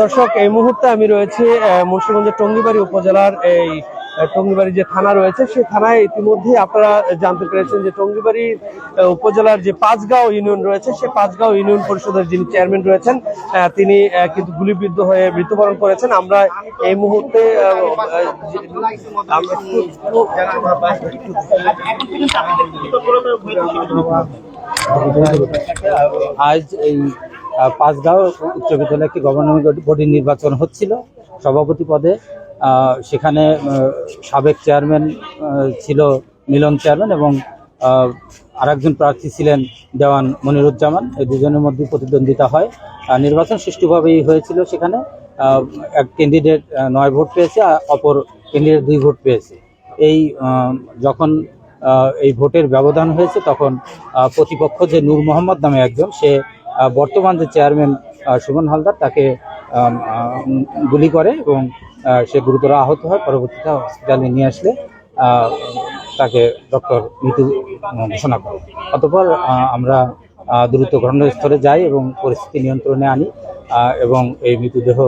দর্শক, এই মুহূর্তে আমি রয়েছি মুন্সিগঞ্জের টঙ্গিবাড়ি উপজেলার এই টঙ্গিবাড়ি যে থানা রয়েছে, সেই থানায় ইতিমধ্যে আপনারা জানতে পেরেছেন যে টঙ্গিবাড়ি উপজেলার যে পাঁচগাঁও ইউনিয়ন রয়েছে, সেই পাঁচগাঁও ইউনিয়ন পরিষদের যিনি চেয়ারম্যান রয়েছেন তিনি কিন্তু গুলিবিদ্ধ হয়ে মৃত্যুবরণ করেছেন। আমরা এই মুহূর্তে আজ এই পাঁচগাঁও উচ্চ বিদ্যালয়ে একটি গভর্নমেন্ট বডি নির্বাচন হচ্ছিল সভাপতি পদে। সেখানে সাবেক চেয়ারম্যান ছিল মিলন চেয়ারম্যান এবং আরেকজন প্রার্থী ছিলেন দেওয়ান মনিরুজ্জামান। এই দুজনের মধ্যে প্রতিদ্বন্দ্বিতা হয়। নির্বাচন সুষ্ঠুভাবেই হয়েছিল সেখানে। এক ক্যান্ডিডেট নয় ভোট পেয়েছে অপর ক্যান্ডিডেট দুই ভোট পেয়েছে। এই যখন এই ভোটের ব্যবধান হয়েছে তখন প্রতিপক্ষ যে নূর মোহাম্মদ নামে একজন, সে বর্তমান যে চেয়ারম্যান সুমন হালদার, তাকে গুলি করে এবং সে গুরুতর আহত হয়। পরবর্তীতে হসপিটালে নিয়ে আসলে তাকে ডক্টর মৃত্যু ঘোষণা করে। অতপর আমরা দ্রুত ঘটনাস্থলে যাই এবং পরিস্থিতি নিয়ন্ত্রণে আনি এবং এই মৃতদেহ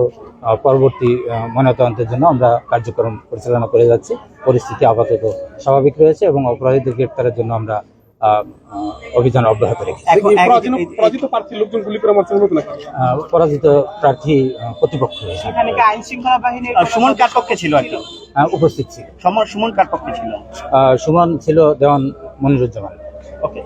পরবর্তী ময়নাতদন্তের জন্য আমরা কার্যক্রম পরিচালনা করে যাচ্ছি। পরিস্থিতি আপাতত স্বাভাবিক রয়েছে এবং অপরাধীদের গ্রেপ্তারের জন্য আমরা অভিযান অব্যাহত রেখেছি। পরাজিত- পরাজিত লোকজন গুলি করে মারছে মতো নাকি? আহ, পরাজিত প্রার্থী প্রতিপক্ষ এখানে আইন শৃঙ্খলা বাহিনীর সুমন কার পক্ষে ছিল আর উপস্থিত ছিল। সমর সুমন কার পক্ষে ছিল সুমন ছিল দেওয়ান মনিরুজ্জামান। ওকে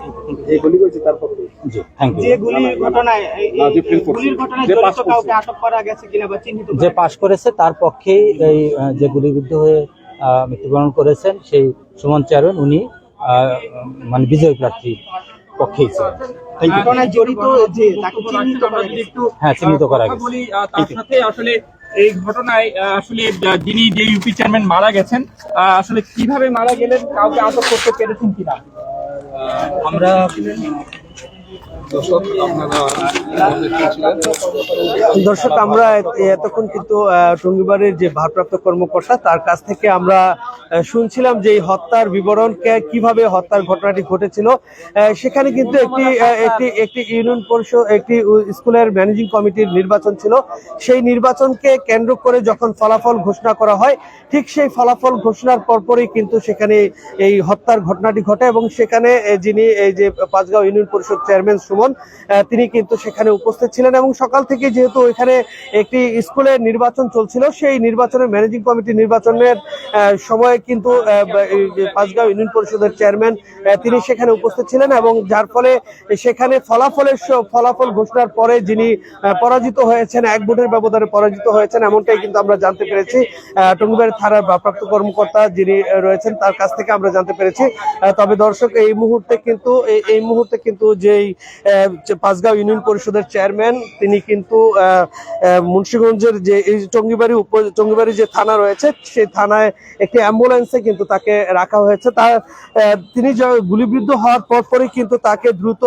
যে গুলি করেছে তার পক্ষে জি থ্যাংক যে গুলির ঘটনায় এই- যে গুলির ঘটনায় যে জড়িত কাউকে আটক করা গেছে কিনা বা চিহ্নিত যে করা পাশ করেছে তার পক্ষেই এই আহ, যে গুলিবিদ্ধ হয়ে আহ, মৃত্যুবরণ করেছেন সেই সুমন চেয়ারম্যান উনি আহ, মানে বিজয়ী প্রার্থীর পক্ষেই ছিল এই ঘটনায় জড়িত যে তাকে চিহ্নিত করা গেছে। হ্যাঁ চিহ্নিত করা গেছে বলি তার সাথে আসলে এই ঘটনায় আসলে যিনি যে ইউপি চেয়ারম্যান মারা গেছেন আহ, আসলে কীভাবে মারা গেলেন কাউকে আটক করতে পেরেছেন কিনা? আমরা দর্শক আমরা এতক্ষণ কিন্তু টঙ্গিবাড়ির যে ভারপ্রাপ্ত কর্মকর্তা, তার কাছ থেকে আমরা শুনছিলাম যে হত্যার বিবরণ কীভাবে হত্যার ঘটনাটি ঘটেছিল। সেখানে কিন্তু একটি একটি একটি ইউনিয়ন পরিষদ, একটি স্কুলের ম্যানেজিং কমিটির নির্বাচন ছিল। সেই নির্বাচনকে কেন্দ্র করে যখন ফলাফল ঘোষণা করা হয়, ঠিক সেই ফলাফল ঘোষণার পরপরই কিন্তু সেখানে এই হত্যার ঘটনাটি ঘটে এবং সেখানে যিনি, এই যে পাঁচগাঁও ইউনিয়ন পরিষদ চেয়ারম্যান সুমন তিনি কিন্তু সেখানে উপস্থিত ছিলেন এবং সকাল থেকে যেহেতু এখানে একটি স্কুলের নির্বাচন চলছিল, সেই নির্বাচনের ম্যানেজিং কমিটি নির্বাচনের সময় কিন্তু পাঁচগাঁও ইউনিয়ন পরিষদের চেয়ারম্যান তিনি সেখানে উপস্থিত ছিলেন এবং যার ফলে সেখানে ফলাফলের ফলাফল ঘোষণার পরে যিনি পরাজিত হয়েছেন, এক ভোটের ব্যবধানে পরাজিত হয়েছেন, এমনটাই কিন্তু আমরা জানতে পেরেছি। টঙ্গিবাড়ি থানার ভারপ্রাপ্ত কর্মকর্তা যিনি রয়েছেন, তার কাছ থেকে আমরা জানতে পেরেছি। তবে দর্শক, এই মুহূর্তে কিন্তু এই- মুহূর্তে কিন্তু যেই পাঁচগাঁও ইউনিয়ন পরিষদের চেয়ারম্যান তিনি কিন্তু আহ, যে এই টঙ্গিবাড়ি উপ টঙ্গিবাড়ি যে থানা রয়েছে সেই থানায় একটি অ্যাম্বুলেন্সে কিন্তু তাকে রাখা হয়েছে। আহ, তিনি গুলিবিদ্ধ হওয়ার পরপরই কিন্তু তাকে দ্রুত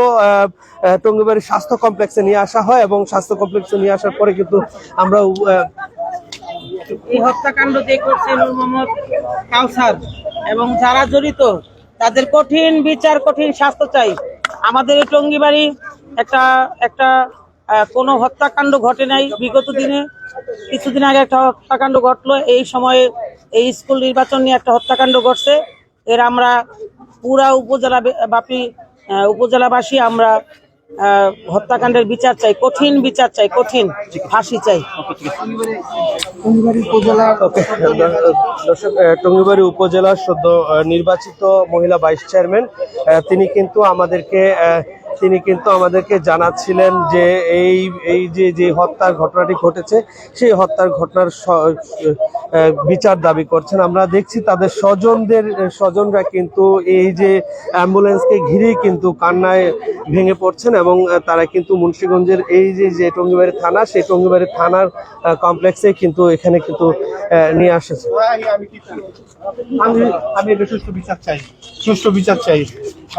টঙ্গিবাড়ি স্বাস্থ্য কমপ্লেক্সে নিয়ে আসা হয় এবং স্বাস্থ্য কমপ্লেক্সে নিয়ে আসার পরে কিন্তু আমরা এই হত্যাকাণ্ড যে করছে নূর মোহাম্মদ কাউসার এবং যারা জড়িত তাদের কঠিন বিচার কঠিন শাস্তি চাই। আমাদের এই টঙ্গিবাড়ি একটা একটা কোনো হত্যাকাণ্ড ঘটে নাই বিগত দিনে। কিছুদিন আগে একটা হত্যাকাণ্ড ঘটলো। এই সময়ে এই স্কুল নির্বাচন নিয়ে একটা হত্যাকাণ্ড ঘটছে। এর আমরা পুরা উপজেলা ব্যাপী উপজেলাবাসী আমরা হত্যাকাণ্ডের বিচার চাই কঠিন বিচার চাই কঠিন। ফাঁসি চাই। দর্শক টঙ্গিবাড়ি উপজেলার সদ্য আহ, নির্বাচিত মহিলা ভাইস চেয়ারম্যান আহ, তিনি কিন্তু আমাদেরকে আহ, তিনি কিন্তু আমাদেরকে জানাচ্ছিলেন যে এই এই যে যে হত্যার ঘটনাটি ঘটেছে, সেই হত্যার ঘটনার বিচার দাবি করছেন। আমরা দেখছি তাদের স্বজনদের, স্বজনরা কিন্তু এই যে অ্যাম্বুলেন্সকে ঘিরেই কিন্তু কান্নায় ভেঙে পড়ছেন এবং তারা কিন্তু মুন্সীগঞ্জের এই যে যে টঙ্গিবাড়ি থানা, সেই টঙ্গিবাড়ি থানার কমপ্লেক্সে কিন্তু এখানে কিন্তু নিয়ে আসেছে। আমি আমি এটা সুষ্ঠু বিচার চাই। সুষ্ঠু বিচার চাই।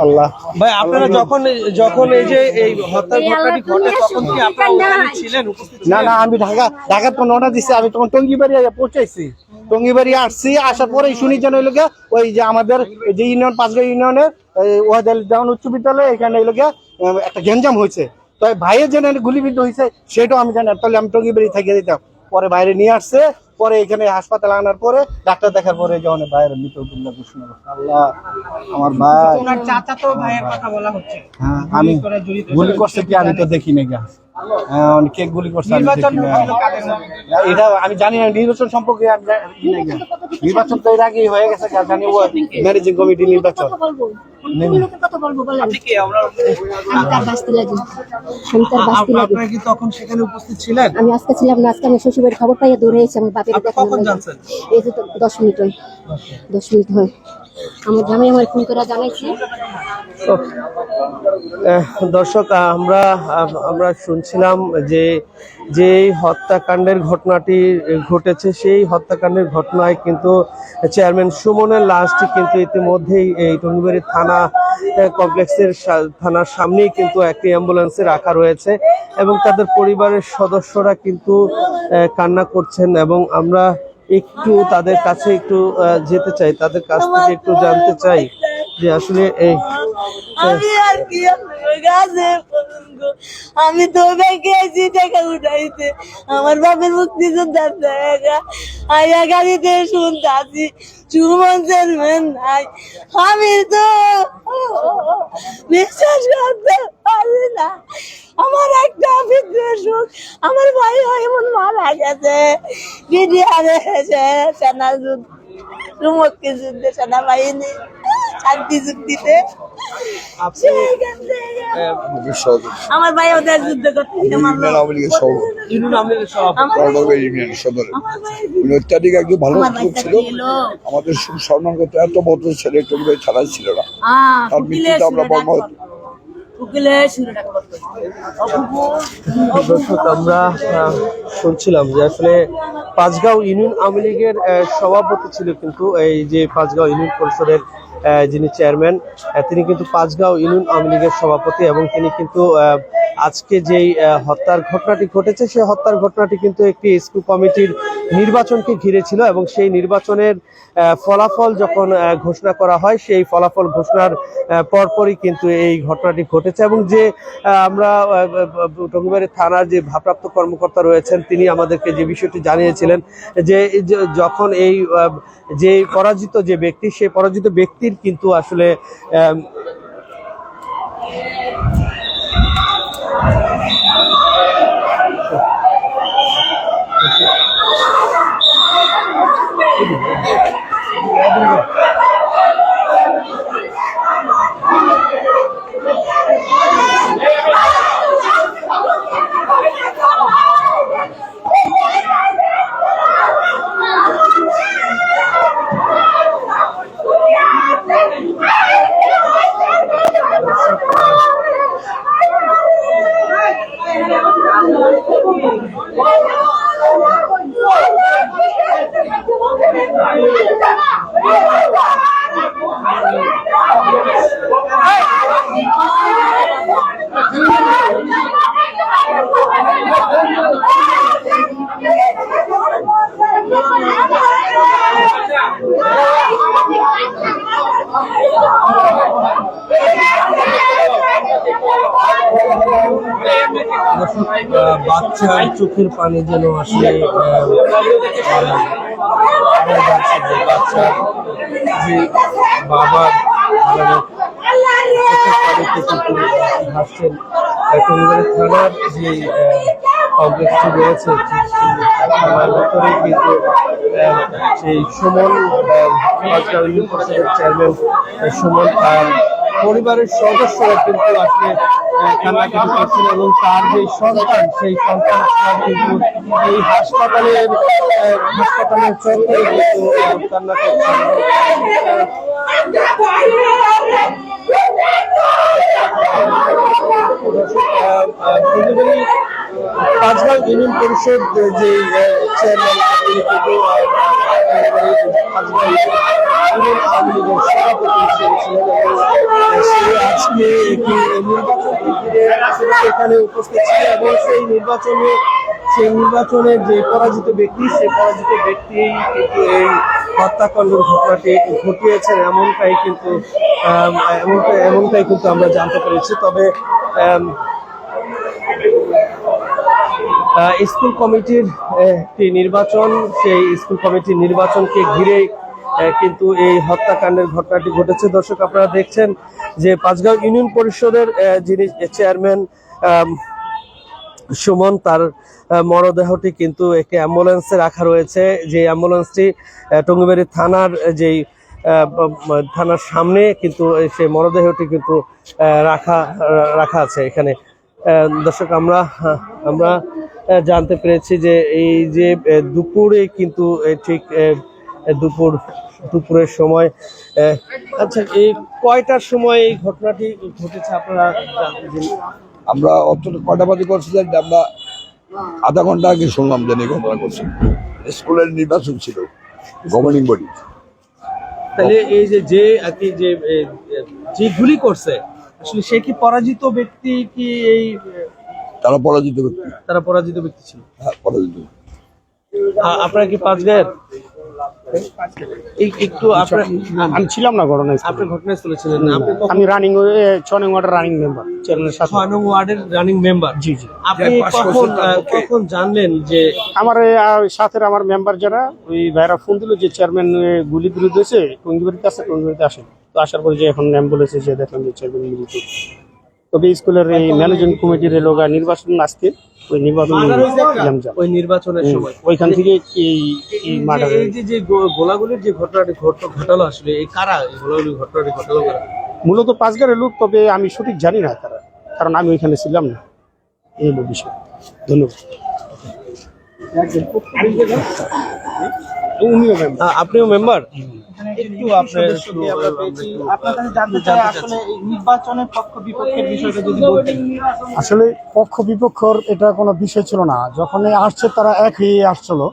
আল্লাহ ভাই আপনারা যখন যখন এই যে এই হত্যার ঘটনাটি ঘটে তখন কি আপনারা ওখানে ছিলেন না না আমি ঢাকা ঢাকার তো দিছি আমি তখন টঙ্গিবাড়ি আইয়া পৌঁছাইছি। টঙ্গিবাড়ি আসছি আসার পরে শুনি যেন ওই লোকে ওই যে আমাদের যে ইউনিয়ন পাঁচগাঁ ইউনিয়নের ওয়াদাল দেওয়ান উচ্চ বিদ্যালয় এখানে এই লোকে একটা গ্যাঞ্জাম হয়েছে। তো ভাইয়ের জন্য গুলিবিদ্ধ হয়েছে সেটাও আমি জানি তাহলে আমি টঙ্গিবাড়ি থেকে দিতাম। পরে বাইরে নিয়ে আসছে পরে এখানে হাসপাতালে আনার পরে ডাক্তার দেখার পরে যখন ভাইয়ের মৃত দুর্লা ঘোষণা আল্লাহ আমার ভাই। ওনার চাচা তো ভাইয়ের কথা বলা হচ্ছে। হ্যাঁ, আমি গুলি করছে কি আমি তো দেখি না হ্যাঁ, গুলি করছে আমি? এটা আমি জানি না নির্বাচন সম্পর্কে আমি। নির্বাচন তো এর আগেই হয়ে গেছে জানি ম্যানেজিং কমিটি নির্বাচন। আপনি কি আমি আমি তখন সেখানে উপস্থিত ছিলেন? আমি আজকে ছিলাম না আজকে আমি শ্বশুরের খবর পাইয়া দৌড়ে এসেছি আমার বাপের কখন জানছেন? এই যে দশ মিনিট হয় দশ মিনিট হয়। দর্শক, আমরা আমরা শুনছিলাম যে যে হত্যাকাণ্ডের ঘটনাটি ঘটেছে, সেই হত্যাকাণ্ডের ঘটনায় কিন্তু চেয়ারম্যান সুমনের লাশটি কিন্তু ইতিমধ্যেই এই টঙ্গিবাড়ি থানা কমপ্লেক্সের থানার সামনেই কিন্তু একটি অ্যাম্বুলেন্সে রাখা রয়েছে এবং তাদের পরিবারের সদস্যরা কিন্তু কান্না করছেন এবং আমরা একটু তাদের কাছে একটু যেতে চাই তাদের কাছ থেকে একটু জানতে চাই। যে আসলে এই, আমি আর কি কাছে আমি তো ব্যাংকে আছি টাকা উঠাইতে, আমার বাপের মুক্তিযোদ্ধার জায়গা। আয়া গাড়িতে শুনতে আছি সুমন চেয়ারম্যান নাই। আমি তো বিশ্বাস করতে পারি না। আমার একটা ভিতরে সুখ, আমার ভাই এমন মারা গেছে। বিডিআরে সেনা যুদ্ধ রুমতকে যুদ্ধে সেনাবাহিনী শান্তি চুক্তিতে আমার ভাই ওদের যুদ্ধ করতে উনি অত্যাধিক একজন ভালো লোক ছিল। আমাদের সম্মান করতে এত বড় ছেলে টঙ্গিবাড়ি থানায় ছিল না। তার মৃত্যুতে আমরা আমরা শুনছিলাম যে আসলে পাঁচগাঁও ইউনিয়ন আওয়ামী লীগের সভাপতি ছিল কিন্তু এই যে পাঁচগাঁও ইউনিয়ন পরিষদের যিনি চেয়ারম্যান তিনি কিন্তু পাঁচগাঁও ইউনিয়ন আওয়ামী লীগের সভাপতি এবং তিনি কিন্তু আজকে যেই হত্যার ঘটনাটি ঘটেছে, সেই হত্যার ঘটনাটি কিন্তু একটি স্কুল কমিটির নির্বাচনকে ঘিরে ছিল এবং সেই নির্বাচনের ফলাফল যখন ঘোষণা করা হয়, সেই ফলাফল ঘোষণার পরপরই কিন্তু এই ঘটনাটি ঘটেছে এবং যে আমরা টঙ্গিবাড়ি থানার যে ভারপ্রাপ্ত কর্মকর্তা রয়েছেন, তিনি আমাদেরকে যে বিষয়টি জানিয়েছিলেন যে যখন এই যে পরাজিত যে ব্যক্তি, সেই পরাজিত ব্যক্তির কিন্তু আসলে বাচ্চার চোখের পানি যেন যে বাচ্চার যে বাবার ভাসছেন যে রয়েছে চেয়ারম্যান সুমন আর পরিবারের সদস্যরা কিন্তু আসলে কান্নাকাটি করছেন এবং তার যে সন্তান সেই সন্তান কিন্তু এই হাসপাতালের হাসপাতালের চত্বরে কিন্তু কান্না করছেন পাঁচগাঁও ইউনিয়ন পরিষদ যে চেয়ারম্যান তিনি কিন্তু সেখানে উপস্থিত ছিল এবং সেই নির্বাচনে সেই নির্বাচনের যে পরাজিত ব্যক্তি সেই পরাজিত ব্যক্তি কিন্তু এই হত্যাকাণ্ডের ঘটনাটি ঘটিয়েছেন এমনটাই কিন্তু এমনটাই এমনটাই কিন্তু আমরা জানতে পেরেছি, তবে স্কুল কমিটির একটি নির্বাচন, সেই স্কুল কমিটির নির্বাচনকে ঘিরে কিন্তু এই হত্যাকাণ্ডের ঘটনাটি ঘটেছে। দর্শক, আপনারা দেখছেন যে পাঁচগাঁও ইউনিয়ন পরিষদের যিনি চেয়ারম্যান সুমন, তার মরদেহটি কিন্তু একটি অ্যাম্বুলেন্সে রাখা রয়েছে। যে অ্যাম্বুলেন্সটি টঙ্গিবাড়ি থানার যেই থানার সামনে কিন্তু সেই মরদেহটি কিন্তু রাখা রাখা আছে এখানে। দর্শক, আমরা আমরা জানতে পেরেছি যে এই যে দুপুরে কিন্তু ঠিক দুপুর দুপুরের সময় আচ্ছা এই কয়টার সময় এই ঘটনাটি ঘটেছে আপনারা? আমরা অত কটা বাজে করছিলাম যে আমরা আধা ঘণ্টা আগে শুনলাম যে এই ঘটনা করছে স্কুলের নির্বাচন ছিল গভর্নিং বডি তাহলে এই যে যে আর কি যে যে গুলি করছে আসলে সে কি পরাজিত ব্যক্তি কি এই তারা পরাজিত ব্যক্তি। তারা পরাজিত ব্যক্তি ছিল। হ্যাঁ পরাজিত আপনারা কি পাঁচ গায়ের? এই- একটু আপনার আমি ছিলাম না ঘটনায় আপনি ঘটনাস্থলে ছিলেন না। আপনি আমি রানিং ছয় নং ওয়ার্ডের রানিং মেম্বার চেয়ারম্যানের নং ওয়ার্ডের রানিং মেম্বার জি জি। আপনি কখন কখন জানলেন যে আমার সাথে আমার মেম্বার যারা ওই ভাইরা ফোন দিল যে চেয়ারম্যান গুলি বিরুদ্ধ হয়েছে টঙ্গিবাড়িতে আছে টঙ্গিবাড়িতে আসেন। তো আসার পরে যে এখন অ্যাম্বুলেন্সে যে দেখলাম যে চেয়ারম্যান তবে স্কুলের এই ম্যানেজমেন্ট কমিটির লোক নির্বাচন আজকে ওই নির্বাচন ওই নির্বাচনের সময়। ওইখান থেকে এই যে- গোলাগুলির যে ঘটনাটি ঘট- ঘটালো আসলে এই কারা এই গোলাগুলির ঘটনাটি ঘটালো কারা? মূলত পাঁচগারের লোক তবে আমি সঠিক জানি না তারা কারণ আমি ওইখানে ছিলাম না। এই বিষয়। ধন্যবাদ। উনিও member। আ- আপনিও মেম্বার একটু আপনার একটু, আমরা পেয়েছি। আপনার কাছে জানতে চাই আসলে নির্বাচনের পক্ষ বিপক্ষের বিষয়টা যদি বলতেন। আসলে পক্ষ বিপক্ষর এটা কোনো বিষয় ছিল না। যখন আসছে তারা এক হয়ে আসছিল।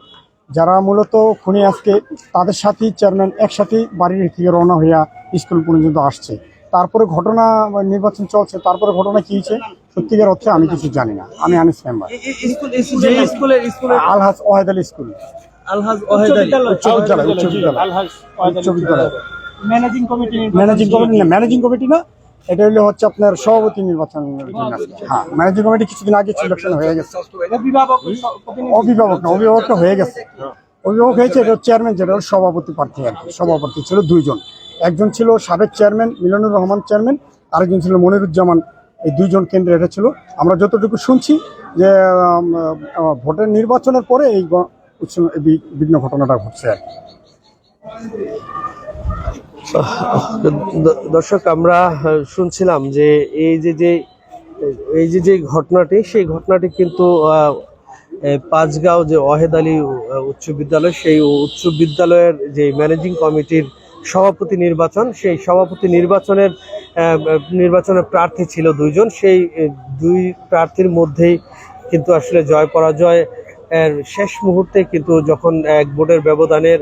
যারা মূলত খুনি আজকে তাদের সাথেই চেয়ারম্যান একসাথেই বাড়ির থেকে রওনা হইয়া স্কুল পর্যন্ত আসছে। তারপরে ঘটনা বা নির্বাচন চলছে তারপরে ঘটনা কি হয়েছে? সত্যিকার অর্থে আমি কিছু জানি না। আমি আনিস মেম্বার আলহাজ ওয়াহেদ আলী স্কুল আলহাজ ওয়াহেদ উচ্চ বিদ্যালয় উচ্চ বিদ্যালয়। উচ্চ বিদ্যালয়। ম্যানেজিং কমিটি ম্যানেজিং কমিটি না ম্যানেজিং কমিটি না এটা হলো হচ্ছে আপনার সভাপতি নির্বাচন হ্যাঁ ম্যানেজিং কমিটি কিছুদিন আগে সিলেকশন হয়ে গেছে। অভিভাবক অভিভাবক না অভিভাবকটা হয়ে গেছে। অভিভাবক হয়েছে এটা চেয়ারম্যান যেটা হলো সভাপতি প্রার্থী আর কি সভাপতি ছিল দুইজন। একজন ছিল সাবেক চেয়ারম্যান মিলনুর রহমান চেয়ারম্যান আরেকজন ছিল মনিরুজ্জামান এই দুইজন কেন্দ্রে এটা ছিল। আমরা যতটুকু শুনছি যে ভোটের নির্বাচনের পরে এই বিঘ্ন ঘটনাটা ঘটছে আর দর্শক, আমরা শুনছিলাম যে এই যে যে, এই যে যে ঘটনাটি, সেই ঘটনাটি কিন্তু পাঁচগাঁও যে ওয়াহেদ আলী উচ্চ বিদ্যালয়, সেই উচ্চ বিদ্যালয়ের যে ম্যানেজিং কমিটির সভাপতি নির্বাচন, সেই সভাপতি নির্বাচনের নির্বাচনের প্রার্থী ছিল দুইজন। সেই দুই প্রার্থীর মধ্যেই কিন্তু আসলে জয়, পরাজয় শেষ মুহূর্তে কিন্তু যখন এক ভোটের ব্যবধানের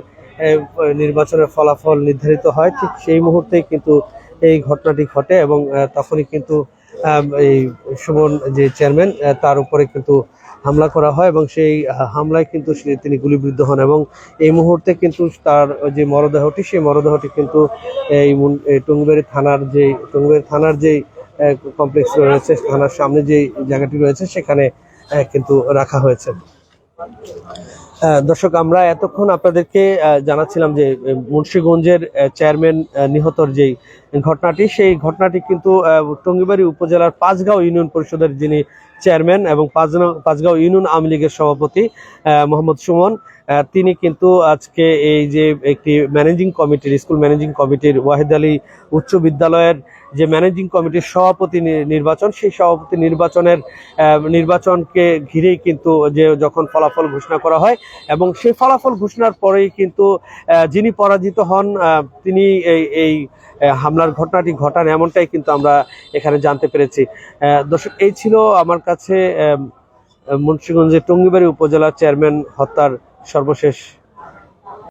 নির্বাচনের ফলাফল নির্ধারিত হয়, ঠিক সেই মুহূর্তে কিন্তু এই ঘটনাটি ঘটে এবং তখনই কিন্তু এই সুমন যে চেয়ারম্যান তার উপরে কিন্তু হামলা করা হয় এবং সেই হামলায় কিন্তু তিনি গুলিবিদ্ধ হন এবং এই মুহূর্তে কিন্তু তার যে মরদেহটি, সেই মরদেহটি কিন্তু এই মুন- থানার যে টঙ্গিবাড়ি থানার যে কমপ্লেক্স রয়েছে, থানার সামনে যে জায়গাটি রয়েছে, সেখানে কিন্তু রাখা হয়েছে। দর্শক, আমরা এতক্ষণ আপনাদেরকে জানাচ্ছিলাম যে মুন্সীগঞ্জের চেয়ারম্যান নিহতর যেই ঘটনাটি, সেই ঘটনাটি কিন্তু টঙ্গিবাড়ি উপজেলার পাঁচগাঁও ইউনিয়ন পরিষদের যিনি চেয়ারম্যান এবং পাঁচগাঁও ইউনিয়ন আওয়ামী লীগের সভাপতি মোহাম্মদ সুমন তিনি কিন্তু আজকে এই যে একটি ম্যানেজিং কমিটির স্কুল ম্যানেজিং কমিটির ওয়াহিদ আলী উচ্চ বিদ্যালয়ের যে ম্যানেজিং কমিটির সভাপতি নির্বাচন, সেই সভাপতি নির্বাচনের নির্বাচনকে ঘিরেই কিন্তু যে যখন ফলাফল ঘোষণা করা হয় এবং সেই ফলাফল ঘোষণার পরেই কিন্তু যিনি পরাজিত হন তিনি এই এই হামলার ঘটনাটি ঘটান এমনটাই কিন্তু আমরা এখানে জানতে পেরেছি। দর্শক, এই ছিল আমার কাছে মুন্সিগঞ্জের টঙ্গিবাড়ি উপজেলার চেয়ারম্যান হত্যার সর্বশেষ